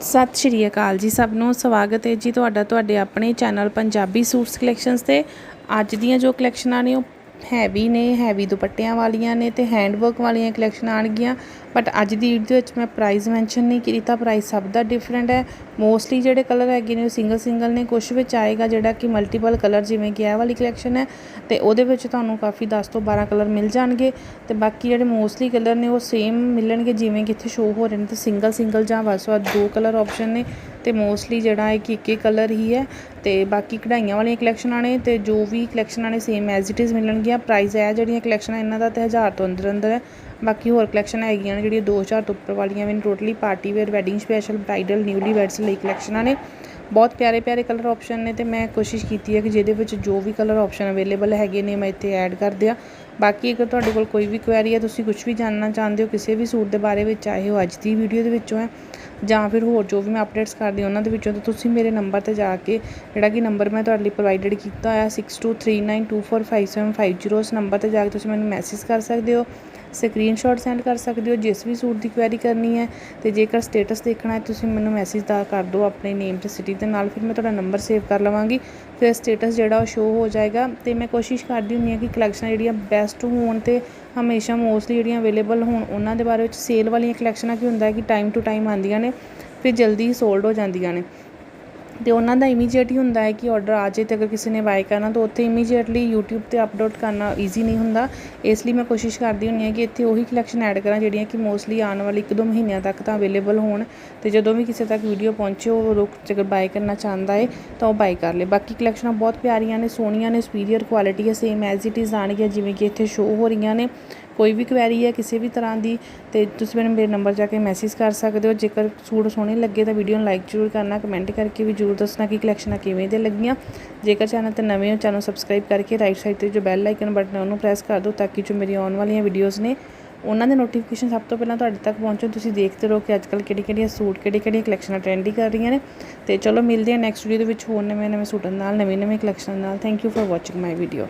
ਸਤਿ ਸ਼੍ਰੀ ਅਕਾਲ ਜੀ ਸਭ ਨੂੰ, ਸਵਾਗਤ ਹੈ ਜੀ ਤੁਹਾਡਾ, ਤੁਹਾਡੇ ਆਪਣੇ ਚੈਨਲ ਪੰਜਾਬੀ ਸੂਟਸ ਕਲੈਕਸ਼ਨਸ ਤੇ। ਅੱਜ ਦੀਆਂ ਜੋ ਕਲੈਕਸ਼ਨਾਂ ਨੇ ਉਹ ਹੈਵੀ ਨੇ, ਹੈਵੀ ਦੁਪੱਟਿਆਂ ਵਾਲੀਆਂ ਨੇ ਤੇ ਹੈਂਡ ਵਰਕ ਵਾਲੀਆਂ ਕਲੈਕਸ਼ਨ ਆਣਗੀਆਂ ਬਟ ਅੱਜ ਦੀ ਵੀਡੀਓ ਵਿੱਚ ਮੈਂ ਪ੍ਰਾਈਸ ਮੈਂਸ਼ਨ ਨਹੀਂ ਕੀਤਾ ਪ੍ਰਾਈਸ ਸਭ ਦਾ ਡਿਫਰੈਂਟ ਹੈ। ਮੋਸਟਲੀ ਜਿਹੜੇ ਕਲਰ ਹੈਗੇ ਨੇ ਉਹ ਸਿੰਗਲ ਸਿੰਗਲ ਨੇ ਕੁਝ ਵਿੱਚ ਆਏਗਾ ਜਿਹੜਾ ਕਿ ਮਲਟੀਪਲ ਕਲਰ ਜਿਵੇਂ ਕਿ ਇਹ ਵਾਲੀ ਕਲੈਕਸ਼ਨ ਹੈ। ਤੇ ਉਹਦੇ ਵਿੱਚ ਤੁਹਾਨੂੰ ਕਾਫੀ 10 ਤੋਂ 12 ਕਲਰ ਮਿਲ ਜਾਣਗੇ। ਤੇ ਬਾਕੀ ਜਿਹੜੇ ਮੋਸਟਲੀ ਕਲਰ ਨੇ ਉਹ ਸੇਮ ਮਿਲਣਗੇ ਜਿਵੇਂ ਕਿ ਇੱਥੇ ਸ਼ੋ ਹੋ ਰਹੇ ਨੇ। ਤੇ ਸਿੰਗਲ ਸਿੰਗਲ ਜਾਂ ਵੱਧ ਤੋਂ ਵੱਧ ਦੋ ਕਲਰ ਆਪਸ਼ਨ ਨੇ। ਤੇ ਮੋਸਟਲੀ ਜਿਹੜਾ ਹੈ ਕਿ ਇੱਕ ਹੀ ਕਲਰ ਹੀ ਹੈ ਤੇ ਬਾਕੀ ਕਢਾਈਆਂ ਵਾਲੀਆਂ ਕਲੈਕਸ਼ਨਾਂ ਨੇ ਤੇ ਜੋ ਵੀ ਕਲੈਕਸ਼ਨਾਂ ਨੇ ਸੇਮ ਐਜ਼ ਇਟ ਇਜ਼ ਮਿਲਣਗੀਆਂ। ਪ੍ਰਾਈਸ ਹੈ ਜਿਹੜੀਆਂ ਕਲੈਕਸ਼ਨਾਂ ਇਹਨਾਂ ਦਾ ਤੇ 1000 ਤੋਂ ਅੰਦਰ ਅੰਦਰ ਹੈ। ਬਾਕੀ ਹੋਰ ਕਲੈਕਸ਼ਨ ਹੈਗੀਆਂ ਨੇ ਜਿਹੜੀਆਂ 2000 ਤੋਂ ਉੱਪਰ ਵਾਲੀਆਂ ਵੀ ਨੇ। Totally party wear wedding special bridal newly weds ਲਈ ਕਲੈਕਸ਼ਨਾਂ ਨੇ ਬਹੁਤ ਪਿਆਰੇ ਪਿਆਰੇ ਕਲਰ ਆਪਸ਼ਨ ਨੇ ਤੇ ਮੈਂ ਕੋਸ਼ਿਸ਼ ਕੀਤੀ ਹੈ ਕਿ ਜਿਹਦੇ ਵਿੱਚ ਜੋ ਵੀ ਕਲਰ ਆਪਸ਼ਨ ਅਵੇਲੇਬਲ ਹੈਗੇ ਨੇ ਮੈਂ ਇੱਥੇ ਐਡ ਕਰ ਦਿਆਂ। ਬਾਕੀ ਅਗਰ ਤੁਹਾਡੇ ਕੋਲ ਕੋਈ ਵੀ ਕੁਐਰੀ ਹੈ, ਤੁਸੀਂ ਕੁਝ ਵੀ ਜਾਣਨਾ ਚਾਹੁੰਦੇ ਹੋ, ਕਿਸੇ ਵੀ ਸੂਟ ਦੇ ਬਾਰੇ ਵਿੱਚ, ਚਾਹੇ ਉਹ ਅੱਜ ਦੀ ਵੀਡੀਓ ਦੇ ਵਿੱਚੋਂ ਹੈ, ਜਾਂ ਫਿਰ ਹੋਰ ਜੋ ਵੀ ਮੈਂ ਅਪਡੇਟਸ ਕਰਦੀ ਉਹਨਾਂ ਦੇ ਵਿੱਚੋਂ, ਤਾਂ ਤੁਸੀਂ ਮੇਰੇ ਨੰਬਰ ਤੇ ਜਾ ਕੇ ਜਿਹੜਾ ਕਿ ਨੰਬਰ ਮੈਂ ਤੁਹਾਡੇ ਲਈ ਪ੍ਰੋਵਾਈਡਡ ਕੀਤਾ ਹੋਇਆ 6239245750 ਉਸ ਨੰਬਰ ਤੇ ਜਾ ਕੇ ਤੁਸੀਂ ਮੈਨੂੰ ਮੈਸੇਜ ਕਰ ਸਕਦੇ ਹੋ। ਸਕਰੀਨਸ਼ਾਟ ਸੈਂਡ ਕਰ ਸਕਦੇ ਹੋ, ਜਿਸ ਵੀ ਸੂਟ ਦੀ ਕੁਐਰੀ ਕਰਨੀ ਹੈ ਤੇ ਜੇਕਰ ਸਟੇਟਸ ਦੇਖਣਾ ਹੈ, ਤੁਸੀਂ ਮੈਨੂੰ ਮੈਸੇਜ ਦਾ ਕਰ ਦਿਓ ਆਪਣੇ ਨੇਮ ਤੇ ਸਿਟੀ ਦੇ ਨਾਲ, ਫਿਰ ਮੈਂ ਤੁਹਾਡਾ ਨੰਬਰ ਸੇਵ ਕਰ ਲਵਾਂਗੀ। ਫਿਰ ਸਟੇਟਸ ਜਿਹੜਾ ਉਹ ਸ਼ੋ ਹੋ ਜਾਏਗਾ ਤੇ ਮੈਂ ਕੋਸ਼ਿਸ਼ ਕਰਦੀ ਹੁੰਦੀ ਹਾਂ ਕਿ ਕਲੈਕਸ਼ਨ ਜਿਹੜੀਆਂ ਬੈਸਟ ਹੋਣ ਤੇ ਹਮੇਸ਼ਾ ਮੋਸਟਲੀ ਜਿਹੜੀਆਂ ਅਵੇਲੇਬਲ ਹੋਣ, ਉਹਨਾਂ ਦੇ ਬਾਰੇ ਵਿੱਚ ਸੇਲ ਵਾਲੀਆਂ ਕਲੈਕਸ਼ਨਾਂ ਕੀ ਹੁੰਦਾ ਹੈ ਕਿ ਟਾਈਮ ਟੂ ਟਾਈਮ ਆਉਂਦੀਆਂ ਨੇ, ਫਿਰ ਜਲਦੀ ਹੀ ਸੋਲਡ ਹੋ ਜਾਂਦੀਆਂ ਨੇ। ਅਤੇ ਉਹਨਾਂ ਦਾ ਇਮੀਡੀਏਟ ਹੀ ਹੁੰਦਾ ਹੈ ਕਿ ਔਡਰ ਆ ਜੇ ਤੇ ਅਗਰ ਕਿਸੇ ਨੇ ਬਾਏ ਕਰਨਾ, ਤਾਂ ਉੱਥੇ ਇਮੀਡੀਏਟਲੀ ਯੂਟਿਊਬ ਤੇ ਅਪਲੋਡ ਕਰਨਾ ਈਜ਼ੀ ਨਹੀਂ ਹੁੰਦਾ। ਇਸ ਲਈ ਮੈਂ ਕੋਸ਼ਿਸ਼ ਕਰਦੀ ਹੁੰਦੀ ਹਾਂ ਕਿ ਇੱਥੇ ਉਹੀ ਕਲੈਕਸ਼ਨ ਐਡ ਕਰਾਂ, ਜਿਹੜੀਆਂ ਕਿ ਮੋਸਟਲੀ ਆਉਣ ਵਾਲੀ ਇੱਕ ਦੋ ਮਹੀਨਿਆਂ ਤੱਕ ਤਾਂ ਅਵੇਲੇਬਲ ਹੋਣ। ਅਤੇ ਜਦੋਂ ਵੀ ਕਿਸੇ ਤੱਕ ਵੀਡੀਓ ਪਹੁੰਚੇ, ਉਹ ਰੁਕ ਜੇਕਰ ਬਾਏ ਕਰਨਾ ਚਾਹੁੰਦਾ ਹੈ, ਤਾਂ ਉਹ ਬਾਏ ਕਰ ਲਏ। ਬਾਕੀ ਕਲੈਕਸ਼ਨਾਂ ਬਹੁਤ ਪਿਆਰੀਆਂ ਨੇ, ਸੋਹਣੀਆਂ ਨੇ ਸੁਪੀਰੀਅਰ ਕੁਆਲਿਟੀ ਹੈ ਸੇਮ ਐਜ਼ ਇਟ ਇਜ਼ ਆਉਣਗੀਆਂ, ਜਿਵੇਂ ਕਿ ਇੱਥੇ ਸ਼ੋਅ ਹੋ ਰਹੀਆਂ ਨੇ। ਕੋਈ ਵੀ ਕੁਐਰੀ ਹੈ ਕਿਸੇ ਵੀ ਤਰ੍ਹਾਂ ਦੀ, ਤੇ ਤੁਸੀਂ ਮੈਨੂੰ ਮੇਰੇ ਨੰਬਰ ਜਾ ਕੇ ਮੈਸੇਜ ਕਰ ਸਕਦੇ ਹੋ। ਜੇਕਰ ਸੂਟ ਸੋਹਣੇ ਲੱਗੇ ਤਾਂ ਵੀਡੀਓ ਨੂੰ ਲਾਈਕ ਜ਼ਰੂਰ ਕਰਨਾ ਕਮੈਂਟ ਕਰਕੇ ਵੀ ਜ਼ਰੂਰ ਦੱਸਣਾ ਕਿ ਕਲੈਕਸ਼ਨਾਂ ਕਿਵੇਂ ਦੇ ਲੱਗੀਆਂ। ਜੇਕਰ ਚੈਨਲ ਤੇ ਨਵੇਂ ਹੋ ਚੈਨਲ ਸਬਸਕ੍ਰਾਈਬ ਕਰਕੇ ਰਾਈਟ ਸਾਈਡ ਤੇ ਜੋ ਬੈਲ ਆਈਕਨ ਬਟਨ ਹੈ ਉਹਨੂੰ ਪ੍ਰੈਸ ਕਰ ਦਿਓ ਤਾਂ ਕਿ ਜੋ ਮੇਰੀ ਆਉਣ ਵਾਲੀਆਂ ਵੀਡੀਓਜ਼ ਨੇ, ਉਹਨਾਂ ਦੇ ਨੋਟੀਫਿਕੇਸ਼ਨ ਸਭ ਤੋਂ ਪਹਿਲਾਂ ਤੁਹਾਡੇ ਤੱਕ ਪਹੁੰਚਣ। ਤੁਸੀਂ ਦੇਖਦੇ ਰਹੋ ਕਿ ਅੱਜਕੱਲ ਕਿਹੜੀ ਕਿਹੜੀਆਂ ਸੂਟ ਕਿਹੜੀ ਕਿਹੜੀਆਂ ਕਲੈਕਸ਼ਨਾਂ ਟ੍ਰੈਂਡੀ ਕਰ ਰਹੀਆਂ ਨੇ। ਤੇ ਚਲੋ ਮਿਲਦੇ ਹਾਂ ਨੈਕਸਟ ਵੀਡੀਓ ਦੇ ਵਿੱਚ ਹੋਰ ਨਵੇਂ ਨਵੇਂ ਸੂਟਾਂ ਨਾਲ ਨਵੇਂ ਨਵੀਂ ਕਲੈਕਸ਼ਨਾਂ ਨਾਲ। Thank you for watching my video